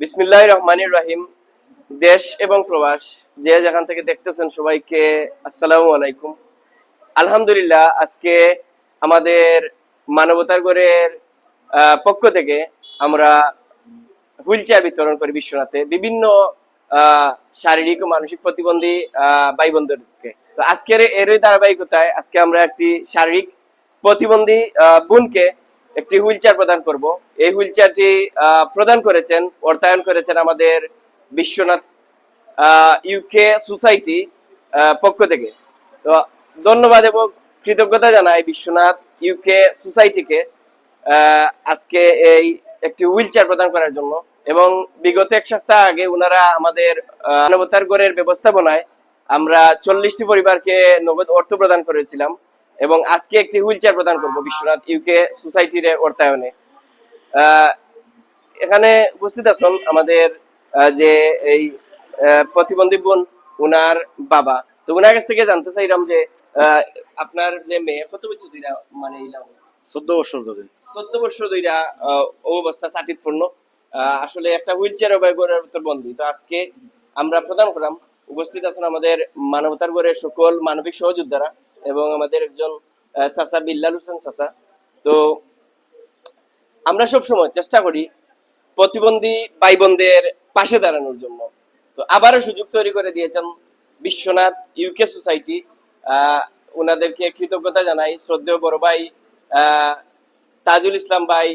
বিসমিল্লাহ রহমানির রাহিম। দেশ এবং প্রবাস, যে যেখান থেকে দেখতেছেন সবাইকে আসসালামু আলাইকুম। আলহামদুলিল্লাহ, আজকে আমাদের মানবতার গড়ের পক্ষ থেকে আমরা হুইল চেয়ার বিতরণ করি বিশ্বনাথে। বিভিন্ন শারীরিক ও মানসিক প্রতিবন্ধী ভাই বোনদেরকে তো আজকের এরই ধারাবাহিকতায় আজকে আমরা একটি শারীরিক প্রতিবন্ধী বোনকে একটি হুইল চেয়ার প্রদান করব। এই হুইল চেয়ারটি প্রদান করেছেন, অর্থায়ন করেছেন আমাদের বিশ্বনাথ ইউকে সোসাইটি পক্ষ থেকে। তো ধন্যবাদ এবং কৃতজ্ঞতা জানাই বিশ্বনাথ ইউকে সোসাইটিকে আজকে এই একটি হুইল চেয়ার প্রদান করার জন্য। এবং বিগত এক সপ্তাহ আগে ওনারা আমাদের মানবতার গড়ের ব্যবস্থাপনায় আমরা চল্লিশটি পরিবারকে নগদ অর্থ প্রদান করেছিলাম। এবং আজকে একটি হুইল চেয়ার প্রদান করব বিশ্বনাথ ইউকে সোসাইটির অর্থায়নে। এখানে উপস্থিত আছেন আমাদের যে এই প্রতিবন্ধী বোন উনার বাবা। তো উনার কাছ থেকে জানতে চাইলাম যে আপনার যে মেয়ে কত বছর ধরে মানে চোদ্দ বছর ধরে। চোদ্দ বছর আহ, অবস্থা সাটিতপূর্ণ আসলে একটা হুইল চেয়ার ব্যবহারের ভিতর বন্দী। তো আজকে আমরা প্রদান করলাম উপস্থিত আছেন আমাদের মানবতার গড়ের সকল মানবিক সহযোদ্ধারা। এবং আমাদের একজন চাচা বিল্লাল হোসেন চাচা। তো আমরা সব সময় চেষ্টা করি প্রতিবন্ধী ভাই বোনদের পাশে দাঁড়ানোর জন্য। তো আবারও সুযোগ তৈরি করে দিয়েছেন বিশ্বনাথ ইউকে সোসাইটি ওনাদেরকে কৃতজ্ঞতা জানাই। শ্রদ্ধেয় বড় ভাই তাজুল ইসলাম ভাই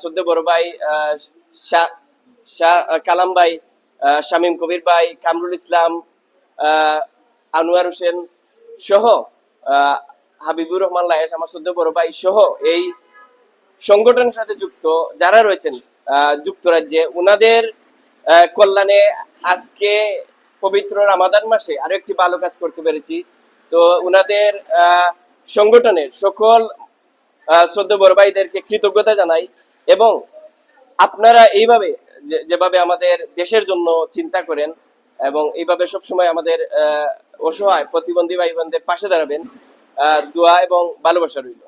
শ্রদ্ধেয় বড় ভাই কালাম ভাই শামীম কবির ভাই, কামরুল ইসলাম আনোয়ার হোসেন সহ হাবিবুর রহমান লায়েস, আমার শ্রদ্ধেয় বড় ভাই সহ এই সংগঠনের সাথে যুক্ত যারা রয়েছেন যুক্তরাজ্যে ওনাদের কল্যাণে আজকে পবিত্র রামাদান মাসে আরও একটি ভালো কাজ করতে পেরেছি। তো ওনাদের সংগঠনের সকল শ্রদ্ধ বড় ভাইদেরকে কৃতজ্ঞতা জানাই এবং আপনারা এইভাবে যেভাবে আমাদের দেশের জন্য চিন্তা করেন এবং এইভাবে সবসময় আমাদের অসহায় প্রতিবন্ধী ভাই বোনদের পাশে দাঁড়াবেন। দোয়া এবং ভালোবাসা রইল।